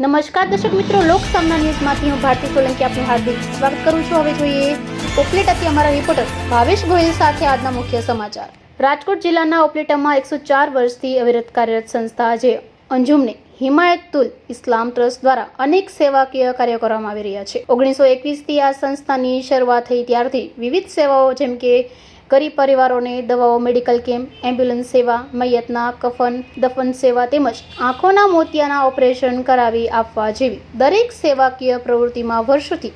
નમસ્કાર દર્શક મિત્રો, લોક સામના ન્યૂઝમાંથી હું ભારતી સોલંકી આપનું હાર્દિક સ્વાગત કરું છું. હવે જોઈએ ઓપલેટાથી અમારા રિપોર્ટર ભાવેશ ગોહિલ સાથે આજના મુખ્ય સમાચાર. રાજકોટ જિલ્લાના ઓપલેટામાં એકસો ચાર વર્ષથી અવિરત કાર્યરત સંસ્થા જે અંજુમને હિમાયતુલ ઇસ્લામ ટ્રસ્ટ દ્વારા અનેક સેવાકીય કાર્યો કરવામાં આવી રહ્યા છે. ઓગણીસો એકવીસથી આ સંસ્થાની શરૂઆત થઈ ત્યારથી વિવિધ સેવાઓ જેમ કે ગરીબ પરિવારોને દવાઓ મેડિકલ કેમ્પ એમ્બ્યુલન્સ સેવા, મૈયતના કફન, દફન સેવા તેમજ આંખોના મોતિયાના ઓપરેશન કરાવી આપવા જેવી દરેક સેવાકીય પ્રવૃત્તિમાં વર્ષોથી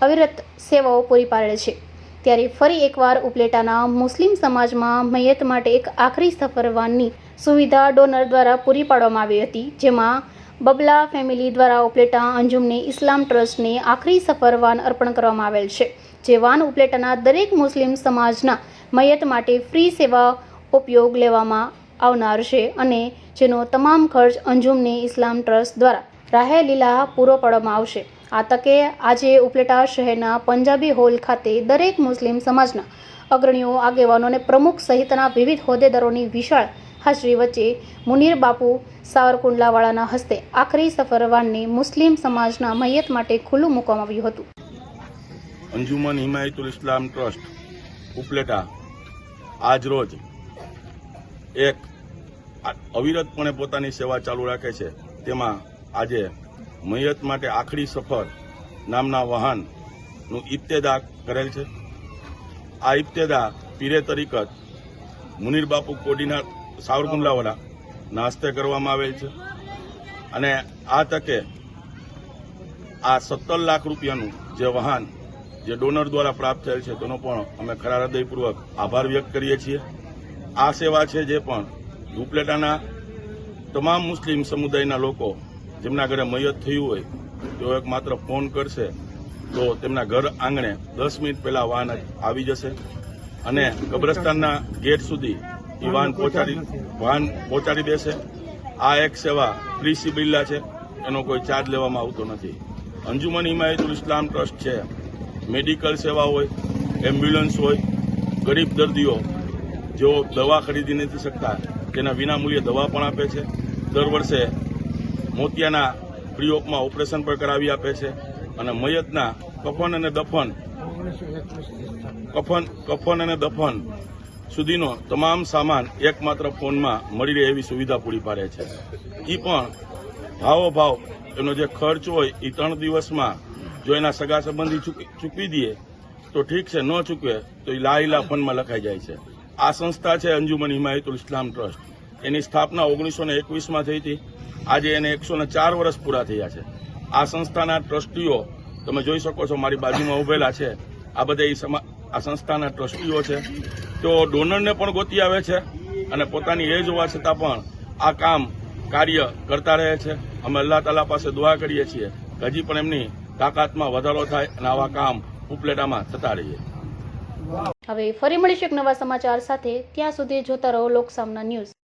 અવિરત સેવાઓ પૂરી પાડે છે. ત્યારે ફરી એકવાર ઉપલેટાના મુસ્લિમ સમાજમાં મૈયત માટે એક આખરી સફરવાનની સુવિધા ડોનર દ્વારા પૂરી પાડવામાં આવી હતી, જેમાં બબલા ફેમિલી દ્વારા ઉપલેટા અંજુમને ઇસ્લામ ટ્રસ્ટને આખરી સફરવાન અર્પણ કરવામાં આવેલ છે. જે વાન ઉપલેટાના દરેક મુસ્લિમ સમાજના મૈયત માટે ફ્રી સેવા ઉપયોગ લેવામાં આવનાર છે અને જેનો તમામ ખર્ચ અંજુમને ઇસ્લામ ટ્રસ્ટ દ્વારા રાહે લીલા પૂરો પાડવામાં આવશે. આ તકે આજે ઉપલેટા શહેરના પંજાબી હોલ ખાતે દરેક મુસ્લિમ સમાજના અગ્રણીઓ આગેવાનો અને પ્રમુખ સહિતના વિવિધ હોદ્દેદારોની વિશાળ હાજરી વચ્ચે મુનીર બાપુ સાવરકુંડલાવાળાના હસ્તે આખરી સફરવાનને મુસ્લિમ સમાજના મૈયત માટે ખુલ્લું મૂકવામાં આવ્યું હતું. અંજુમન હિમાયતુલ ઇસ્લામ ટ્રસ્ટ, ઉપલેટા. આજ રોજ એક અવિરતપણે પોતાની સેવા ચાલુ રાખે છે. તેમાં આજે મૈયત માટે આખરી સફર નામના વાહનનું ઇબ્તેદા કરેલ છે. આ ઇબ્તેદા પીરે તરીકત મુનીર બાપુ કોડીના સાવરકુંડલાવાળા નાસ્તે કરવામાં આવેલ છે. અને આ તકે આ સત્તર લાખ રૂપિયાનું જે વાહન જે ડોનર દ્વારા પ્રાપ્ત થયેલ છે તેનો પણ અમે ખરા હૃદયપૂર્વક આભાર વ્યક્ત કરીએ છીએ. આ સેવા છે જે પણ ઉપલેટાના તમામ મુસ્લિમ સમુદાયના લોકો જેમના ઘરે મૈયત થયું હોય તેઓ એક માત્ર ફોન કરશે તો તેમના ઘર આંગણે દસ મિનિટ પહેલા વાહન આવી જશે અને કબ્રસ્તાનના ગેટ સુધી એ વાહન પહોંચાડી વાહન પહોંચાડી દેશે. આ એક સેવા ફ્રી સિબિલ્લા છે એનો કોઈ ચાર્જ લેવામાં આવતો નથી. અંજુમન હિમાયતુલ ઇસ્લામ ટ્રસ્ટ છે. મેડિકલ સેવા હોય, એમ્બ્યુલન્સ હોય, ગરીબ દર્દીઓ જેઓ દવા ખરીદી નથી શકતા, તેના વિનામૂલ્યે દવા પણ આપે છે. દર વર્ષે મોતિયાના ઓફમાં ઓપરેશન પણ કરાવી આપે છે અને મયતના કફન અને દફન, કફન કફન અને દફન સુધીનો તમામ સામાન એકમાત્ર ફોનમાં મળી રહે એવી સુવિધા પૂરી પાડે છે. એ પણ ભાવો ભાવ એનો જે ખર્ચ હોય એ ત્રણ દિવસમાં જો એના સગા સંબંધી ચૂકી- ચૂકવી દઈએ, તો ઠીક છે, ન ચૂકવે, તો એ લાહીલા ફંડમાં લખાઈ જાય છે. આ સંસ્થા છે અંજુમન હિમાયતુલ ઇસ્લામ ટ્રસ્ટ. એની સ્થાપના ઓગણીસો ને એકવીસમાં થઈ હતી. આજે એને એકસો ને ચાર વર્ષ પૂરા થયા છે. આ સંસ્થાના ટ્રસ્ટીઓ, તમે જોઈ શકો છો મારી બાજુમાં ઉભેલા છે. આ બધા એ આ સંસ્થાના ટ્રસ્ટીઓ છે. તેઓ ડોનરને પણ ગોતી આવે છે અને પોતાની એજ હોવા છતાં પણ આ કામ કાર્ય કરતા રહે છે. અમે અલ્લાહ તાલા પાસે દુઆ કરીએ છીએ. હજી પણ એમની તાકાતમાં વધારો થાય અને આવા કામ ઉપલેટામાં થતા રહીએ. હવે ફરી મળીશું એક નવા સમાચાર સાથે. ત્યાં સુધી જોતા રહો લોકસામના ન્યૂઝ.